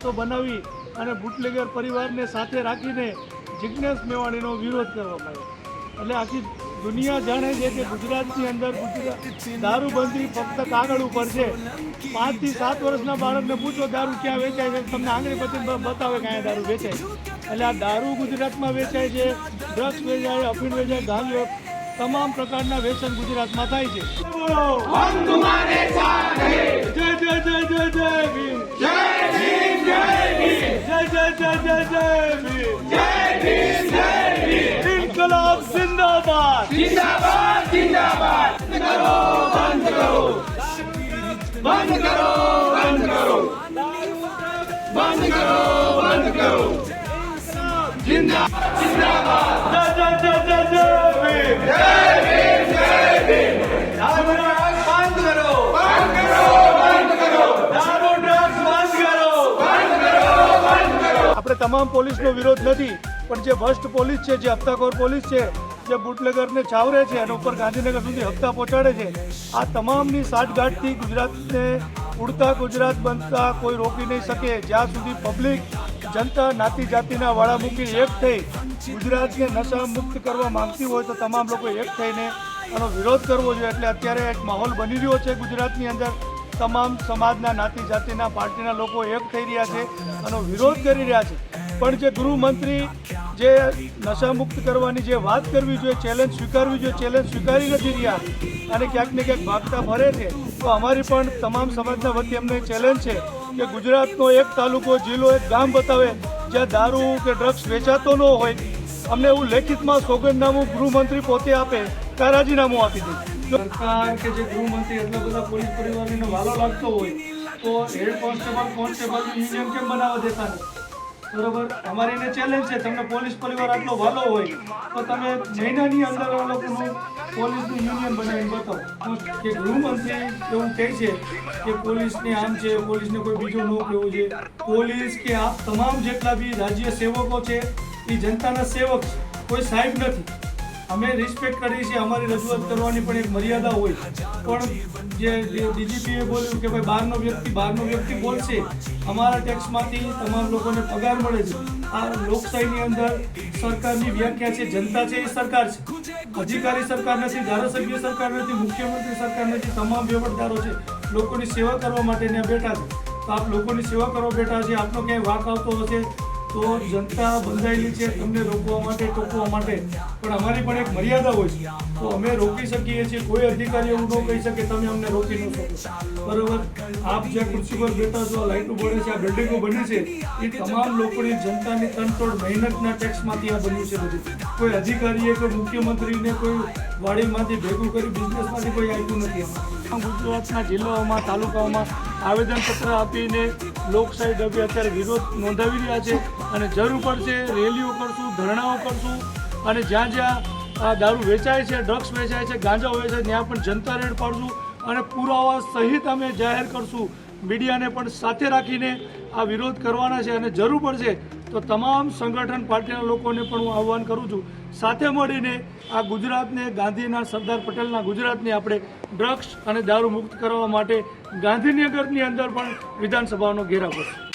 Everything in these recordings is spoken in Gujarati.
તો બનાવી અને બુટલેગર પરિવારને સાથે રાખીને જિજ્ઞેશ મેવાણીનો વિરોધ કરવામાં આવ્યો એટલે આખી દુનિયા જાણે છે કે ગુજરાતની અંદર ગુજરાત દારૂબંધી ફક્ત કાગળ ઉપર છે. પાંચથી સાત વર્ષના બાળકને પૂછો દારૂ ક્યાં વેચાય છે તમને આંગળી પછી બતાવે કે દારૂ વેચાય એટલે આ દારૂ ગુજરાતમાં વેચાય છે ડ્રગ્સ વેચાય અફીણ વેચાય ગાંજો તમામ પ્રકારના વેચન ગુજરાતમાં થાય છે. જય જય જય જય જય જય ભીમ જય ભીમ જય જય જય જય જય ભીમ જય ભીમ જય ભીમ ઇન્કલાબ જિંદાબાદ જિંદાબાદ જિંદાબાદ બંધ કરો બંધ કરો બંધ કરો બંધ કરો બંધ કરો બંધ તમામ પોલીસનો વિરોધ નથી, પણ જે વર્સ્ટ પોલીસ છે, જે હપ્તાખોર પોલીસ છે, જે બુટલેગરને છાવરે છે અને ઉપર ગાંધીનગર સુધી હપ્તા પહોંચાડે છે, આ તમામની સાઠગાંઠથી ગુજરાતને ઉડતા ગુજરાત બનતા કોઈ રોકી નહીં શકે. જ્યાં સુધી પબ્લિક જનતા, નાતી જાતિના વાળા એક થઈ, ગુજરાતને નશા મુક્ત કરવા માંગતી હોય તો તમામ લોકો એક થઈને આનો વિરોધ કરવો જોઈએ. એટલે અત્યારે એક માહોલ બની રહ્યો છે ગુજરાતની અંદર. તમામ સમાજના, નાતી જાતિના, પાર્ટીના લોકો એક થઈ રહ્યા છે આનો વિરોધ કરી રહ્યા છે. પણ જે ગૃહમંત્રી જે નશામુક્ત કરવાની જે વાત કરવી જોઈએ ચેલેન્જ સ્વીકારવી જોઈએ ચેલેન્જ સ્વીકારી નથી રહ્યા અને ક્યાંક ને ક્યાંક ભાગતા ફરે છે, તો અમારી પણ તમામ સમાજના વતી અમને ચેલેન્જ છે કે ગુજરાતનો એક તાલુકો, જિલ્લો, એક ગામ બતાવે, જ્યાં દારૂ કે ડ્રગ્સ વેચાતો ન હોય. અમને એવું લેખિતમાં સોગંદનામું ગૃહમંત્રી પોતે આપે ત્યાં રાજીનામું આપી દે. જો સરકાર કે જે ગૃહમંત્રી એટલા બધા પોલીસ પરિવારનો વાલો લાગતો હોય, તો હેડ કોન્સ્ટેબલ કોન્સ્ટેબલ યુનિયન કેમ બનાવવા દેતા નથી બરોબર? અમારે એને ચેલેન્જ છે, તમને પોલીસ પરિવાર આટલો વાલો હોય, તો તમે મહિનાની અંદર આ લોકોનું પોલીસનું યુનિયન બનાવીને બતાવો. કે ગૃહમંત્રી એવું કહે છે કે પોલીસને આમ છે, પોલીસને કોઈ બીજો ન કહેવું છે પોલીસ કે આ તમામ જેટલા બી રાજ્ય સેવકો છે, એ જનતાના સેવક છે. કોઈ સાહેબ નથી. અમે રિસ્પેક્ટ કરીએ છીએ, અમારી રજૂઆત કરવાની પણ એક મર્યાદા હોય. પણ જે ડીજીપીએ બોલ્યું કે ભાઈ, બહારનો વ્યક્તિ બહારનો વ્યક્તિ બોલશે. અમારા ટેક્સમાંથી તમામ લોકોને પગાર મળે છે. આ લોકશાહીની અંદર સરકારની વ્યાખ્યા છે, જનતા છે, એ સરકાર છે. અધિકારી સરકાર નથી, ધારાસભ્ય સરકાર નથી, મુખ્યમંત્રી સરકાર નથી, તમામ વહીવટદારો છે. લોકોની સેવા કરવા માટે ત્યાં બેઠા છે. તો આપ લોકોની સેવા કરવા બેઠા છે, આપનો ક્યાંય વાક આવતો હશે? તો જનતા બંધાયેલી છે, તમને રોકવા માટે, ટોકવા માટે. પણ અમારી પણ એક મર્યાદા હોય છે. તો અમે રોકી શકીએ છીએ, કોઈ અધિકારી એવું ન કહી શકે, તમે અમને રોકી ન શકો. બરોબર? આપ જે ખુરશી પર બેઠા છો, આ બને છે, આ બિલ્ડિંગો બની છે, એ તમામ લોકોની જનતાની તનતોડ મહેનતના ટેક્સમાંથી આ બન્યું છે બધું. કોઈ અધિકારીએ, કોઈ મુખ્યમંત્રીને, કોઈ વાડીમાંથી ભેગું કરી બિઝનેસમાંથી કોઈ આવ્યું નથી. ગુજરાતના જિલ્લાઓમાં, તાલુકાઓમાં આવેદનપત્ર આપીને લોકશાહી ઢબે અત્યારે વિરોધ નોંધાવી રહ્યા છે અને જરૂર પડશે રેલીઓ કરશું, ધરણાઓ કરશું અને જ્યાં જ્યાં આ દારૂ વેચાય છે, ડ્રગ્સ વેચાય છે ગાંજા વેચાય છે, ત્યાં પણ જનતા રેડ પાડશું અને પુરાવા સહિત અમે જાહેર કરશું. મીડિયાને પણ સાથે રાખીને આ વિરોધ કરવાના છે અને જરૂર પડશે તો તમામ સંગઠન પાર્ટીના લોકોને પણ હું આહ્વાન કરું છું. સાથે મળીને આ ગુજરાતને ગાંધીના સરદાર પટેલના ગુજરાતને આપણે ડ્રગ્સ અને દારૂ મુક્ત કરવા માટે ગાંધીનગરની અંદર પણ વિધાનસભાનો ઘેરાવ કરશું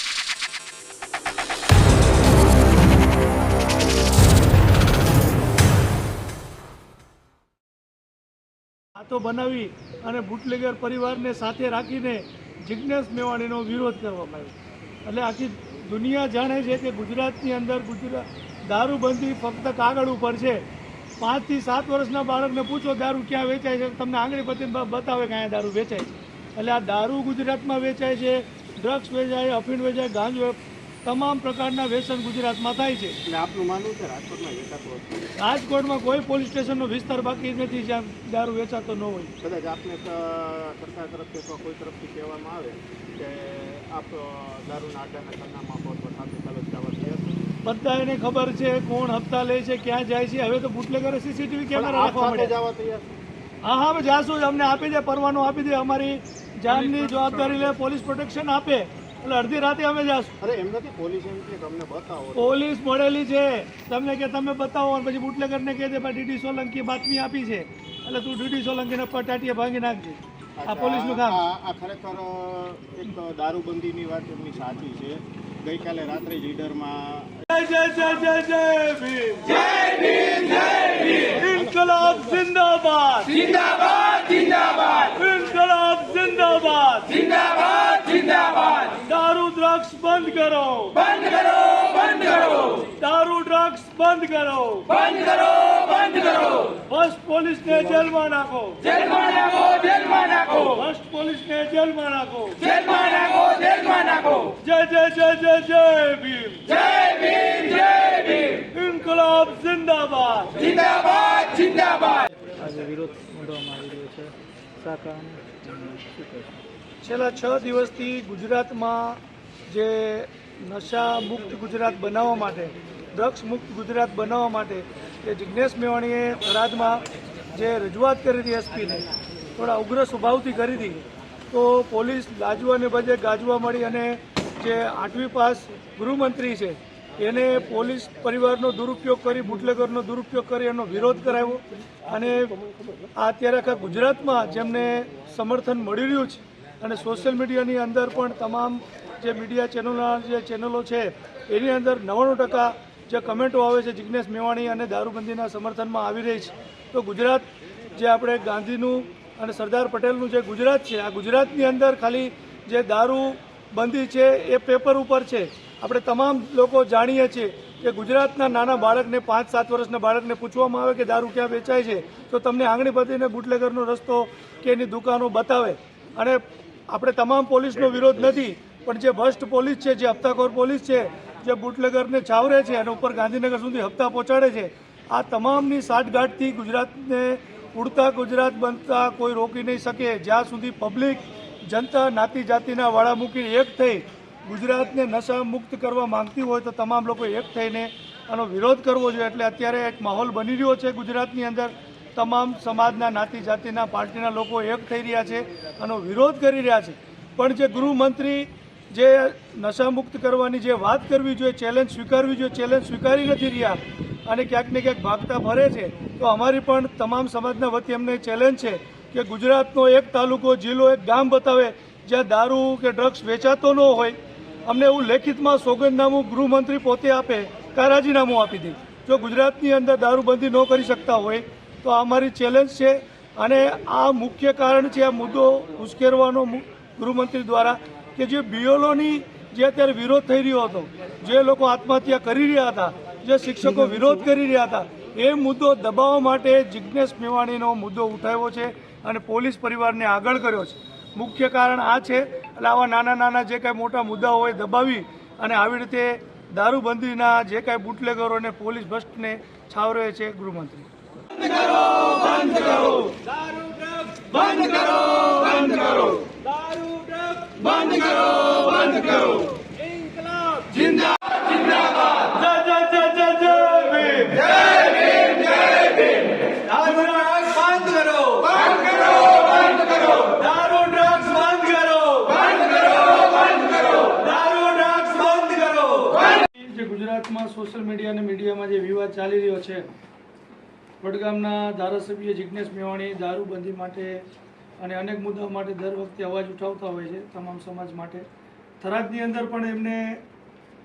આ તો બનાવી અને બુટલેગર પરિવારને સાથે રાખીને જિજ્ઞેશ મેવાણીનો વિરોધ કરવામાં આવ્યો. એટલે આખી દુનિયા જાણે છે કે ગુજરાતની અંદર ગુજરાત દારૂબંધી ફક્ત કાગળ ઉપર છે. પાંચથી સાત વર્ષના બાળકને પૂછો દારૂ ક્યાં વેચાય છે, તમને આંગળી પછી બતાવે કે અહીંયા દારૂ વેચાય છે. એટલે આ દારૂ ગુજરાતમાં વેચાય છે, ડ્રગ્સ વેચાય, અફીણ વેચાય, ગાંજો તમામ પ્રકારના વ્યસન ગુજરાતમાં થાય છે. એટલે આપનું માનવું છે રાજકોટમાં વેચાતું રાજકોટમાં કોઈ પોલીસ સ્ટેશનનો વિસ્તાર બાકી નથી જ્યાં દારૂ વેચાતો ન હોય. કદાચ આપને સરકાર તરફથી અથવા કોઈ તરફથી કહેવામાં આવે કે આપ દારૂના આડાના પર તો સાથે ચાલો બધા એને ખબર છે કોણ હપ્તા લે છે ક્યાં જાય છે. હવે તો બુટલેગરે સીસીટીવી કેમેરા રાખવા મળે જવા તૈયાર હા હા અમે જાશું જ અમને આપી દે પરવાનો આપી દે અમારી જાનની જવાબદારી લે પોલીસ પ્રોટેક્શન આપે. એટલે અડધી રાતે અમે જાશું. અરે એમ નથી પોલીસ એમ કે તમને બતાવો. પોલીસ મળેલી છે. તમને કે તમે બતાવો. અને પછી બુટલેગરને કહે દે ભાઈ ડીડી સોલંકી બાતમી આપી છે. એટલે તું ડીડી સોલંકીને પટાટીએ ભાંગી નાખજે. આ પોલીસનું કામ. આ ખરેખર એક દારૂબંધીની વાત એમની સાચી છે. ગઈકાલે રાત્રે લીડરમાં જય જય જય જય જય ભીમ. જય ભીમ જય ભીમ. ઇન્કલાબ જિંદાબાદ. જિંદાબાદ જિંદાબાદ. ઇન્કલાબ જિંદાબાદ. જિંદાબાદ જિંદાબાદ. ડ્રગ્સ બંધ કરો. બંધ કરો બંધ કરો. દારૂ ડ્રગ્સ બંધ કરો. બંધ કરો બંધ કરો. ફર્સ્ટ પોલીસને જેલમાં નાખો. જેલમાં નાખો જેલમાં નાખો. ફર્સ્ટ પોલીસને જેલમાં નાખો. જેલમાં નાખો જેલમાં નાખો. જય જય જય જય જય ભીમ. જય ભીમ જય ભીમ. ઇન્કલાબ જિંદાબાદ. જિંદાબાદ જિંદાબાદ. આજે વિરોધ નોંધવામાં આવી રહ્યો છે. કહેશો? છેલ્લા છ દિવસથી ગુજરાતમાં જે નશા મુક્ત ગુજરાત બનાવવા માટે, ડ્રગ્સ મુક્ત ગુજરાત બનાવવા માટે એ જિજ્ઞેશ મેવાણીએ થરાદમાં જે રજૂઆત કરી હતી એસપીને, થોડા ઉગ્ર સ્વભાવથી કરી હતી. તો પોલીસ લાજવાને બદલે ગાજવા મળી અને જે આઠમી પાસ ગૃહમંત્રી છે, એને પોલીસ પરિવારનો દુરુપયોગ કરી, બુટલેગરનો દુરુપયોગ કરી, એનો વિરોધ કરાવ્યો. અને આ અત્યારે આખા ગુજરાતમાં જેમને સમર્થન મળી રહ્યું છે અને સોશિયલ મીડિયાની અંદર પણ તમામ જે મીડિયા ચેનલોના જે ચેનલો છે, એની અંદર નવ્વાણું ટકા જે કમેન્ટો આવે છે જિજ્ઞેશ મેવાણી અને દારૂબંધીના સમર્થનમાં આવી રહી છે. તો ગુજરાત, જે આપણે ગાંધીનું અને સરદાર પટેલનું જે ગુજરાત છે, આ ગુજરાતની અંદર ખાલી જે દારૂ બંધી છે, એ પેપર ઉપર છે. આપણે તમામ લોકો જાણીએ છીએ કે ગુજરાતના નાના બાળકને પાંચ, સાત વર્ષના બાળકને પૂછવામાં આવે કે દારૂ ક્યાં વેચાય છે, તો તમને આંગણી પતીને બુટલેગરનો રસ્તો કે એની દુકાનો બતાવે. અને આપણે તમામ પોલીસનો વિરોધ નથી પણ જે ભ્રષ્ટ પોલીસ છે, જે હપ્તાખોર પોલીસ છે, જે બુટલેગરને છાવરે છે અને ઉપર ગાંધીનગર સુધી હપ્તા પહોંચાડે છે, આ તમામની સાઠગાંઠથી ગુજરાતને ઉડતા ગુજરાત બનતા કોઈ રોકી નહીં શકે. જ્યાં સુધી પબ્લિક, જનતા નાતી જાતિના વાળા એક થઈ, ગુજરાતને નશા મુક્ત કરવા માંગતી હોય તો તમામ લોકો એક થઈને આનો વિરોધ કરવો જોઈએ. એટલે અત્યારે એક માહોલ બની રહ્યો છે ગુજરાતની અંદર. તમામ સમાજના નાતી જાતિના પાર્ટીના લોકો એક થઈ રહ્યા છે, આનો વિરોધ કરી રહ્યા છે. પણ જે ગૃહમંત્રી જે નશામુક્ત કરવાની જે વાત કરવી જોઈએ ચેલેન્જ સ્વીકારવી જોઈએ ચેલેન્જ સ્વીકારી નથી રહ્યા અને ક્યાંક ને ક્યાંક ભાગતા ભરે છે, તો અમારી પણ તમામ સમાજના વતી અમને ચેલેન્જ છે કે ગુજરાતનો એક તાલુકો, જિલ્લો, એક ગામ બતાવે, જ્યાં દારૂ કે ડ્રગ્સ વેચાતો ન હોય. અમને એવું લેખિતમાં સોગંદનામું ગૃહમંત્રી પોતે આપે કાં રાજીનામું આપી દે. જો ગુજરાતની અંદર દારૂબંધી ન કરી શકતા હોય, તો આ અમારી ચેલેન્જ છે અને આ મુખ્ય કારણ છે, આ મુદ્દો ઉશ્કેરવાનો ગૃહમંત્રી દ્વારા કે જે બીઓલોની જે અત્યારે વિરોધ થઈ રહ્યો હતો, જે લોકો આત્મહત્યા કરી રહ્યા હતા, જે શિક્ષકો વિરોધ કરી રહ્યા હતા, એ મુદ્દો દબાવવા માટે જિજ્ઞેશ મેવાણીનો મુદ્દો ઉઠાવ્યો છે અને પોલીસ પરિવારને આગળ કર્યો છે. મુખ્ય કારણ આ છે, એટલે આવા નાના નાના જે કાંઈ મોટા મુદ્દાઓ હોય દબાવી અને આવી રીતે દારૂબંધીના જે કાંઈ બુટલેગરોને પોલીસ ભ્રષ્ટને છાવરે છે ગૃહમંત્રી. બંધ કરો બંધ કરો બંધ કરો બંધ કરો. બંધ કરો જિંદાબાદ જિંદાબાદ. જય જય જય જય જય ભીમ. જય ભીમ જય ભીમ. દારૂ ડ્રગ્સ બંધ કરો. બંધ કરો બંધ કરો. દારૂ ડ્રગ્સ કરો. બંધ કરો બંધ કરો. દારૂ ડ્રગ્સ કરો. ગુજરાતમાં સોશિયલ મીડિયા અને મીડિયામાં જે વિવાદ ચાલી રહ્યો છે વડગામના ધારાસભ્ય જિજ્ઞેશ મેવાણી દારૂબંધી માટે અને અનેક મુદ્દાઓ માટે દર વખતે અવાજ ઉઠાવતા હોય છે તમામ સમાજ માટે. થરાદની અંદર પણ એમને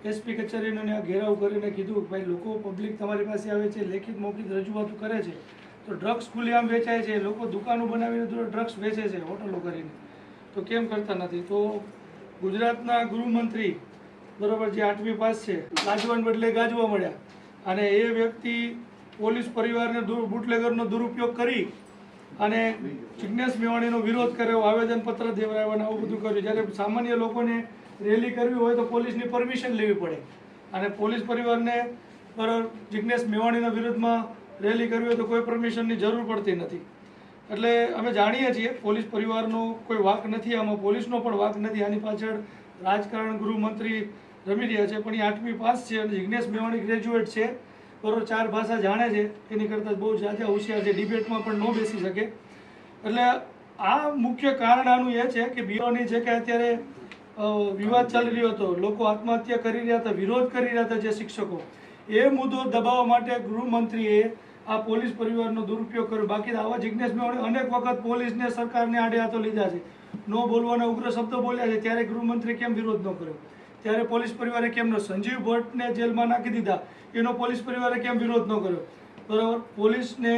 એસપી કચેરીને ઘેરાવ કરીને કીધું કે ભાઈ, લોકો પબ્લિક તમારી પાસે આવે છે, લેખિત, મૌખિક રજૂઆતો કરે છે. તો ડ્રગ્સ ખુલ્લેઆમ વેચાય છે, લોકો દુકાનો બનાવીને ડ્રગ્સ વેચે છે, હોટલો કરીને. તો કેમ કરતા નથી? તો ગુજરાતના ગૃહમંત્રી બરાબર જે આઠમી પાસ છે લાજવાન બદલે ગાજવા મળ્યા. અને એ વ્યક્તિ પોલીસ પરિવારને બુટલેગરનો દુરુપયોગ કરી અને જિજ્ઞેશ મેવાણીનો વિરોધ કર્યો, આવેદનપત્ર દેવરાવ્યા અને આવું બધું કર્યું. જ્યારે સામાન્ય લોકોને રેલી કરવી હોય તો પોલીસની પરમિશન લેવી પડે. અને પોલીસ પરિવારને બરાબર જિજ્ઞેશ મેવાણીના વિરુદ્ધમાં રેલી કરવી હોય તો કોઈ પરમિશનની જરૂર પડતી નથી. એટલે અમે જાણીએ છીએ, પોલીસ પરિવારનો કોઈ વાક નથી આમાં, પોલીસનો પણ વાક નથી. આની પાછળ રાજકારણ ગૃહમંત્રી રમી રહ્યા છે, પણ એ આઠમી પાસ છે અને જિજ્ઞેશ મેવાણી ગ્રેજ્યુએટ છે. બરોબર ચાર ભાષા જાણે છે, એની કરતાં બહુ જાજા હોશિયાર છે, ડિબેટમાં પણ ન બેસી શકે. એટલે આ મુખ્ય કારણ આનું એ છે કે બીઓની જે કે અત્યારે વિવાદ ચાલી રહ્યો હતો, લોકો આત્મહત્યા કરી રહ્યા હતા, વિરોધ કરી રહ્યા હતા જે શિક્ષકો, એ મુદ્દો દબાવવા માટે ગૃહમંત્રીએ આ પોલીસ પરિવારનો દુરુપયોગ કર્યો. બાકી આવા જિજ્ઞેશ મેવાણી અનેક વખત પોલીસને, સરકારને આડે હાથો લીધા છે. ન બોલવાના ઉગ્ર શબ્દો બોલ્યા છે, ત્યારે ગૃહમંત્રી કેમ વિરોધ ન કર્યો? ત્યારે પોલીસ પરિવારે કેમ સંજીવ ભટ્ટને જેલમાં નાખી દીધા? એનો પોલીસ પરિવારે કેમ વિરોધ ન કર્યો? બરાબર? પોલીસને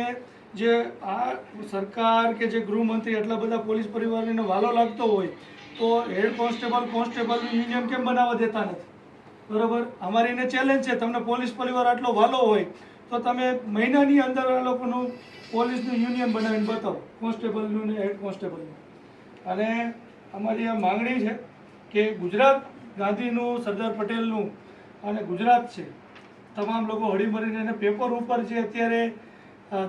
જે આ સરકાર કે જે ગૃહમંત્રી એટલા બધા પોલીસ પરિવારને વાલો લાગતો હોય, તો હેડ કોન્સ્ટેબલ કોન્સ્ટેબલનું યુનિયન કેમ બનાવવા દેતા નથી? બરાબર? અમારી એને ચેલેન્જ છે. તમને પોલીસ પરિવાર આટલો વાલો હોય, તો તમે મહિનાની અંદર આ લોકોનું પોલીસનું યુનિયન બનાવીને બતાવો. કોન્સ્ટેબલનું ને હેડ કોન્સ્ટેબલનું. અને અમારી આ માંગણી છે કે ગુજરાત ગાંધીનું, સરદાર પટેલનું અને ગુજરાત છે. તમામ લોકો હળીમળીને એને પેપર ઉપર છે અત્યારે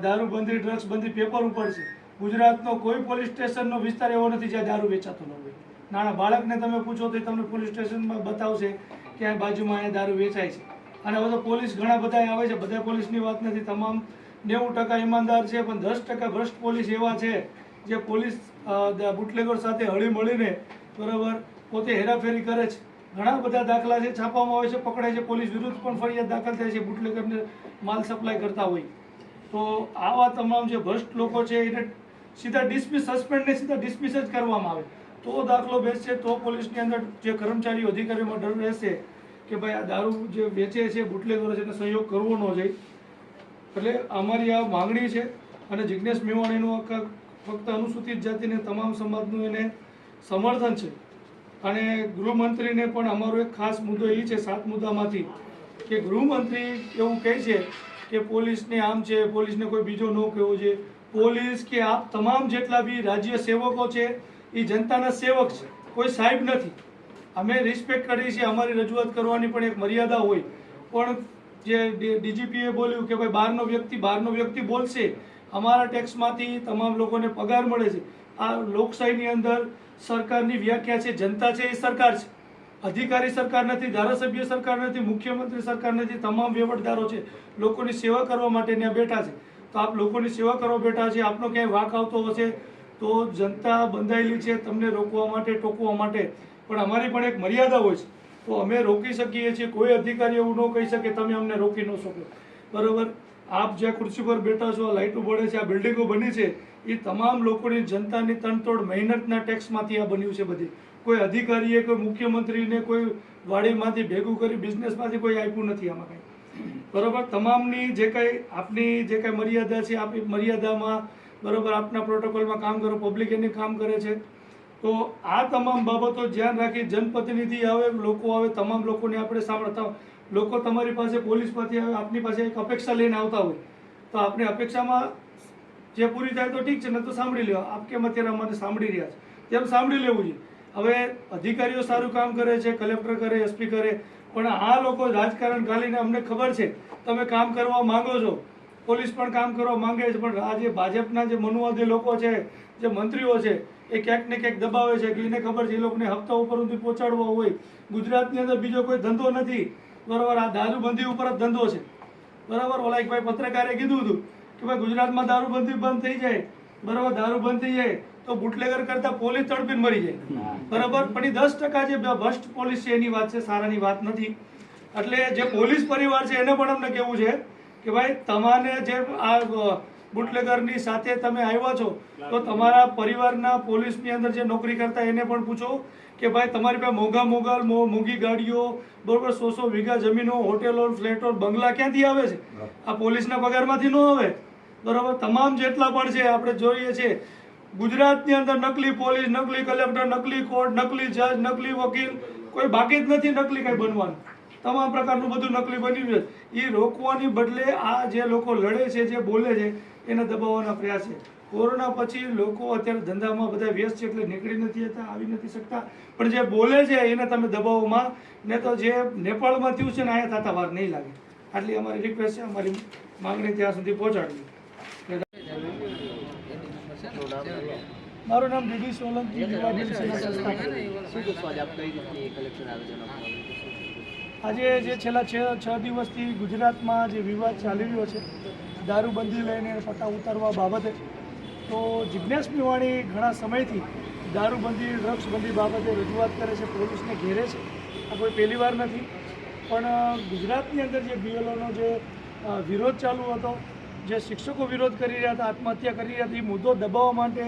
દારૂબંધી ડ્રગ્સ બંધી પેપર ઉપર છે. ગુજરાતનો કોઈ પોલીસ સ્ટેશનનો વિસ્તાર એવો નથી જ્યાં દારૂ વેચાતો ન હોય. નાના બાળકને તમે પૂછો તો તમને પોલીસ સ્ટેશનમાં બતાવશે કે આ બાજુમાં અહીંયા દારૂ વેચાય છે. અને હવે તો પોલીસ ઘણા બધા આવે છે. બધા પોલીસની વાત નથી. તમામ નેવું ટકા ઈમાનદાર છે, પણ દસ ટકા ભ્રષ્ટ પોલીસ એવા છે જે પોલીસ બુટલેગર સાથે હળી મળીને બરાબર પોતે હેરાફેરી કરે છે. ઘણા બધા દાખલા છે છાપવામાં આવે છે, પકડાય છે, પોલીસ વિરુદ્ધ પણ ફરિયાદ દાખલ થાય છે બુટલેગરને માલ સપ્લાય કરતા હોય. તો આવા તમામ જે ભ્રષ્ટ લોકો છે, એને સીધા ડિસમિસ સસ્પેન્ડને સીધા ડિસમિસ જ કરવામાં આવે. તો દાખલો બેસશે, તો પોલીસની અંદર જે કર્મચારીઓ, અધિકારીઓમાં ડર રહેશે કે ભાઈ આ દારૂ જે વેચે છે, બુટલેગરો છે, એને સહયોગ કરવો ન જોઈએ. એટલે અમારી આ માંગણી છે અને જિજ્ઞેશ મેવાણીનું ફક્ત અનુસૂચિત જાતિને, તમામ સમાજનું એને સમર્થન છે. અને ગૃહમંત્રીને પણ અમારો એક ખાસ મુદ્દો એ છે, સાત મુદ્દામાંથી, કે ગૃહમંત્રી એવું કહે છે કે પોલીસને આમ છે, પોલીસને કોઈ બીજો ન કહેવો છે પોલીસ કે આપ તમામ જેટલા બી રાજ્ય સેવકો છે, એ જનતાના સેવક છે. કોઈ સાહેબ નથી. અમે રિસ્પેક્ટ કરીએ છીએ, અમારી રજૂઆત કરવાની પણ એક મર્યાદા હોય. પણ જે ડીજીપીએ બોલ્યું કે ભાઈ બહારનો વ્યક્તિ બહારનો વ્યક્તિ બોલશે. અમારા ટેક્સમાંથી તમામ લોકોને પગાર મળે છે. આ લોકશાહીની અંદર સરકારની વ્યાખ્યા છે, જનતા છે એ સરકાર છે. અધિકારી સરકાર નથી, ધારાસભ્ય સરકાર નથી, મુખ્યમંત્રી સરકાર નથી, તમામ વહીવટદારો છે. લોકોની સેવા કરવા માટે ત્યાં બેઠા છે. તો આપ લોકોની સેવા કરવા બેઠા છે, આપનો ક્યાંય વાક આવતો હશે તો જનતા બંધાયેલી છે, તમને રોકવા માટે, ટોકવા માટે. પણ અમારી પણ એક મર્યાદા હોય છે. તો અમે રોકી શકીએ છીએ, કોઈ અધિકારી એવું ન કહી શકે, તમે અમને રોકી ન શકો. બરાબર? આપ જ્યાં ખુરશી પર બેઠા છો, આ લાઇટો બળે છે, આ બિલ્ડિંગો બની છે એ તમામ લોકોની જનતાની તનતોડ મહેનતના ટેક્સમાંથી આ બન્યું છે બધી. કોઈ અધિકારીએ, કોઈ મુખ્યમંત્રીને, કોઈ વાડીમાંથી ભેગું કરી બિઝનેસમાંથી કોઈ આપ્યું નથી આમાં કંઈ. બરાબર? તમામની જે કંઈ, આપની જે કંઈ મર્યાદા છે આપણી મર્યાદામાં, બરાબર, આપના પ્રોટોકોલમાં કામ કરો, પબ્લિક એની કામ કરે છે. તો આ તમામ બાબતો ધ્યાન રાખી જનપ્રતિનિધિ આવે, લોકો આવે, તમામ લોકોને આપણે સાંભળતા લોકો તમારી પાસે પોલીસ પાસે આવે, આપની પાસે એક અપેક્ષા લઈને આવતા હોય. તો આપણે અપેક્ષામાં જે પૂરી થાય તો ઠીક છે ને તો સાંભળી લેવા આપ કેમ અત્યારે અમારે સાંભળી રહ્યા છે? તેમ સાંભળી લેવું જોઈએ હવે અધિકારીઓ સારું કામ કરે છે, કલેક્ટર કરે, એસપી કરે, પણ આ લોકો રાજકારણ ગાલીને અમને ખબર છે. તમે કામ કરવા માંગો છો. પોલીસ પણ કામ કરવા માંગે છે, પણ આ જે ભાજપના જે મનુવાદી લોકો છે, જે મંત્રીઓ છે, એ ક્યાંક ને ક્યાંક દબાવે છે. કે એને ખબર છે, એ લોકોને હપ્તા ઉપર સુધી પહોંચાડવા હોય. ગુજરાતની અંદર બીજો કોઈ ધંધો નથી. બરાબર, આ દારૂબંધી ઉપર જ ધંધો છે. બરાબર, ઓલા એક ભાઈ પત્રકારે કીધું હતું કે ભાઈ ગુજરાતમાં દારૂબંધી બંધ થઈ જાય બરાબર દારૂ બંધ થઈ જાય તો બુટલેગર કરતા પોલીસ તડપીને મરી જાય. બરાબર? પણ એ દસ ટકા જે ભ્રષ્ટ પોલીસ છે એની વાત છે સારાની વાત નથી. એટલે જે પોલીસ પરિવાર છે એને પણ અમને કેવું છે કે ભાઈ તમારે જે આ બુટલેગરની સાથે તમે આવ્યા છો તો તમારા પરિવારના પોલીસની અંદર જે નોકરી કરતા એને પણ પૂછો કે ભાઈ તમારી પાસે મોંઘા મોંઘા મોંઘી ગાડીઓ બરોબર સો સો વીઘા જમીનો હોટેલો ફ્લેટો બંગલા ક્યાંથી આવે છે? આ પોલીસના પગારમાંથી ન આવે. બરાબર, તમામ જેટલા પણ છે, આપણે જોઈએ છે, ગુજરાતની અંદર નકલી પોલીસ, નકલી કલેક્ટર, નકલી કોર્ટ, નકલી જજ, નકલી વકીલ, કોઈ બાકી જ નથી નકલી કંઈ બનવાનું. તમામ પ્રકારનું બધું નકલી બન્યું છે. એ રોકવાની બદલે આ જે લોકો લડે છે, જે બોલે છે, એને દબાવવાના પ્રયાસ છે. કોરોના પછી લોકો અત્યારે ધંધામાં બધા વ્યસ્ત છે એટલે નીકળી નથી જતા, આવી નથી શકતા. પણ જે બોલે છે, એને તમે દબાવવામાં ને તો જે નેપાળમાં થયું છે ને, અહીંયા થતા વાર નહીં લાગે. આટલી અમારી રિક્વેસ્ટ છે, અમારી માંગણી ત્યાં સુધી પહોંચાડવી. મારું નામ ડીડી સોલંકી યુવા સંસ્થાપક. આજે જે છેલ્લા છ છ દિવસથી ગુજરાતમાં જે વિવાદ ચાલી રહ્યો છે દારૂબંધી લઈને પટ્ટા ઉતારવા બાબતે તો જિજ્ઞાસ મેવાણી ઘણા સમયથી દારૂબંધી ડ્રગ્સબંધી બાબતે રજૂઆત કરે છે પોલીસને ઘેરે છે. આ કોઈ પહેલી વાર નથી. પણ ગુજરાતની અંદર જે બીએલઓનો જે વિરોધ ચાલુ હતો જે શિક્ષકો વિરોધ કરી રહ્યા હતા, આત્મહત્યા કરી રહ્યા હતા, એ મુદ્દો દબાવવા માટે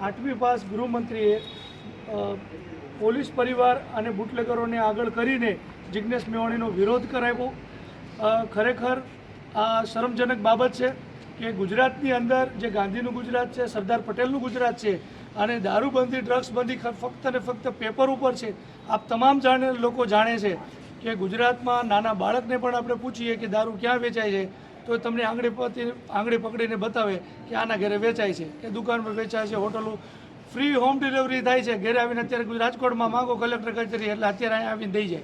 આઠમી પાસ ગૃહમંત્રીએ પોલીસ પરિવાર અને બુટલેગરોને આગળ કરીને જિજ્ઞેશ મેવાણીનો વિરોધ કરાવ્યો. ખરેખર આ શરમજનક બાબત છે કે ગુજરાતની અંદર જે ગાંધીનું ગુજરાત છે, સરદાર પટેલનું ગુજરાત છે અને દારૂબંધી, ડ્રગ્સબંધી બંધી ફક્ત ને ફક્ત પેપર ઉપર છે. આપ તમામ જાણે, લોકો જાણે છે કે ગુજરાતમાં નાના બાળકને પણ આપણે પૂછીએ કે દારૂ ક્યાં વેચાય છે. તો તમને આંગળી પરથી આંગળી પકડીને બતાવે કે આના ઘરે વેચાય છે, કે દુકાન પર વેચાય છે, હોટલો. ફ્રી હોમ ડિલિવરી થાય છે. ઘરે આવીને અત્યારે રાજકોટમાં માંગો કલેક્ટર કચેરી, એટલે અત્યારે અહીંયા આવીને દઈ જાય.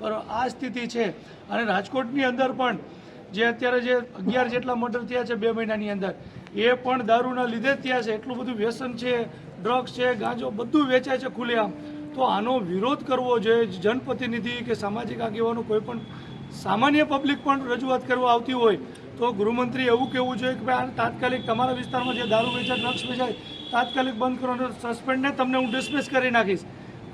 બરાબર આ સ્થિતિ છે. અને રાજકોટની અંદર પણ જે અત્યારે જે અગિયાર જેટલા મર્ડર થયા છે બે મહિનાની અંદર, એ પણ દારૂના લીધે થયા છે. એટલું બધું વ્યસન છે ડ્રગ્સ છે, ગાંજો બધું વેચાય છે ખુલ્લેઆમ. તો આનો વિરોધ કરવો જોઈએ. જનપ્રતિનિધિ કે સામાજિક આગેવાનો કોઈ પણ સામાન્ય પબ્લિક પણ રજૂઆત કરવા આવતી હોય તો ગૃહમંત્રી એવું કહેવું જોઈએ કે ભાઈ, આ તાત્કાલિક તમારા વિસ્તારમાં જે દારૂ વેચાય ડ્રગ્સ વેચાય, તાત્કાલિક બંધ કરો સસ્પેન્ડને તમને હું ડિસમિસ કરી નાખીશ.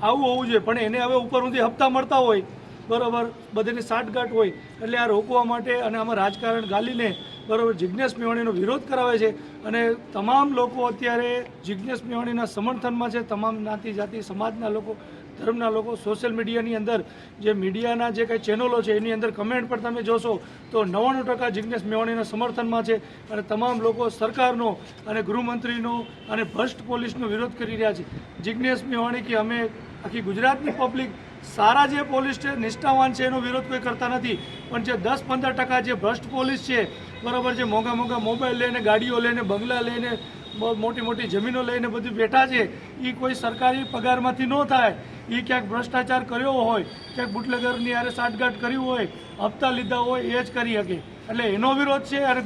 આવું હોવું જોઈએ, પણ એને હવે ઉપર ઊંધી હપ્તા મળતા હોય, બરાબર, બધીની સાઠગાંઠ હોય, એટલે આ રોકવા માટે અને આમાં રાજકારણ ગાલીને, બરાબર, જિજ્ઞેશ મેવાણીનો વિરોધ કરાવે છે અને તમામ લોકો અત્યારે જિજ્ઞેશ મેવાણીના સમર્થનમાં છે, તમામ જ્ઞાતિ જાતિ સમાજના લોકો ધર્મના લોકો સોશિયલ મીડિયાની અંદર જે મીડિયાના જે કંઈ ચેનલો છે, એની અંદર કમેન્ટ પર તમે જોશો તો નવ્વાણું ટકા જિજ્ઞેશ મેવાણીના સમર્થનમાં છે અને તમામ લોકો સરકારનો અને ગૃહમંત્રીનો અને ભ્રષ્ટ પોલીસનો વિરોધ કરી રહ્યા છે. જિજ્ઞેશ મેવાણી કે અમે આખી ગુજરાતની પબ્લિક, સારા જે પોલીસ છે, નિષ્ઠાવાન છે, એનો વિરોધ કોઈ કરતા નથી. પણ જે દસ પંદર ટકા જે ભ્રષ્ટ પોલીસ છે, બરાબર, જે મોંઘા મોંઘા મોબાઈલ લઈને, ગાડીઓ લઈને, બંગલા લઈને મોટી મોટી જમીનો લઈને બધું બેઠા છે. એ કોઈ સરકારી પગારમાંથી ન થાય. એ ક્યાંક ભ્રષ્ટાચાર કર્યો હોય, ક્યાંક બુટલેગરની યારે સાઠગાંઠ કરી હોય, હપ્તા લીધા હોય, એ જ કરી શકે. એટલે એનો વિરોધ છે. અને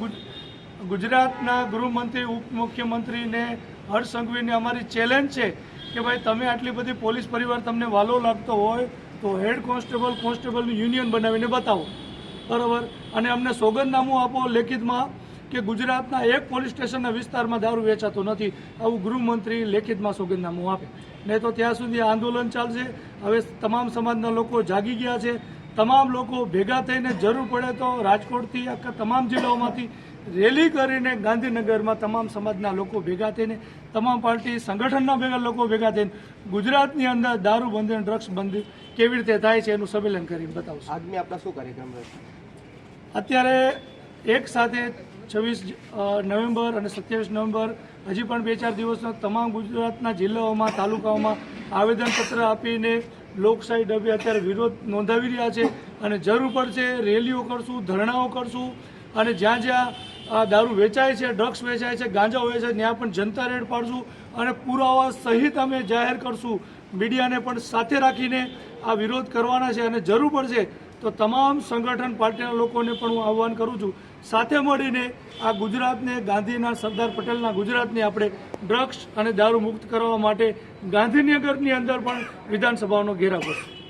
ગુજરાતના ગૃહમંત્રી, ઉપમુખ્યમંત્રીને હર્ષ સંઘવીને અમારી ચેલેન્જ છે કે ભાઈ તમે આટલી બધી પોલીસ પરિવાર તમને વાલો લાગતો હોય, તો હેડ કોન્સ્ટેબલ કોન્સ્ટેબલનું યુનિયન બનાવીને બતાવો. બરાબર? અને અમને સોગંદનામું આપો લેખિતમાં. કે ગુજરાતના એક પોલીસ સ્ટેશનના વિસ્તારમાં દારૂ વેચાતો નથી. આવું ગૃહમંત્રી લેખિતમાં સોગંદનામું આપે. નહીં તો ત્યાં સુધી આંદોલન ચાલશે. હવે તમામ સમાજના લોકો જાગી ગયા છે. તમામ લોકો ભેગા થઈને જરૂર પડે તો રાજકોટથી આખા તમામ જિલ્લાઓમાંથી રેલી કરીને ગાંધીનગરમાં તમામ સમાજના લોકો ભેગા થઈને તમામ પાર્ટી સંગઠનના ભેગા લોકો ભેગા થઈને ગુજરાતની અંદર દારૂ બંધી અને ડ્રગ્સ બંધી કેવી રીતે થાય છે એનું સંમેલન કરીને બતાવશું. આજની આપણા શું કાર્યક્રમ રહેશે? અત્યારે એક સાથે છવ્વીસ નવેમ્બર અને સત્યાવીસ નવેમ્બર હજી પણ બે ચાર દિવસના તમામ ગુજરાતના જિલ્લાઓમાં, તાલુકાઓમાં આવેદનપત્ર આપીને લોકશાહી ડબે અત્યારે વિરોધ નોંધાવી રહ્યા છે અને જરૂર પડશે રેલીઓ કરશું, ધરણાઓ કરશું અને જ્યાં જ્યાં દારૂ વેચાય છે, ડ્રગ્સ વેચાય છે, ગાંજા વેચાય ત્યાં પણ જનતા રેડ પાડશું અને પુરાવા સહિત અમે જાહેર કરશું. મીડિયાને પણ સાથે રાખીને આ વિરોધ કરવાના છે અને જરૂર પડશે તો તમામ સંગઠન પાર્ટીના લોકોને પણ હું આહ્વાન કરું છું. સાથે મળીને આ ગુજરાતને, ગાંધીના સરદાર પટેલના ગુજરાતને આપણે ડ્રગ્સ અને દારૂ મુક્ત કરવા માટે ગાંધીનગરની અંદર પણ વિધાનસભાનો ઘેરાવ કરશું.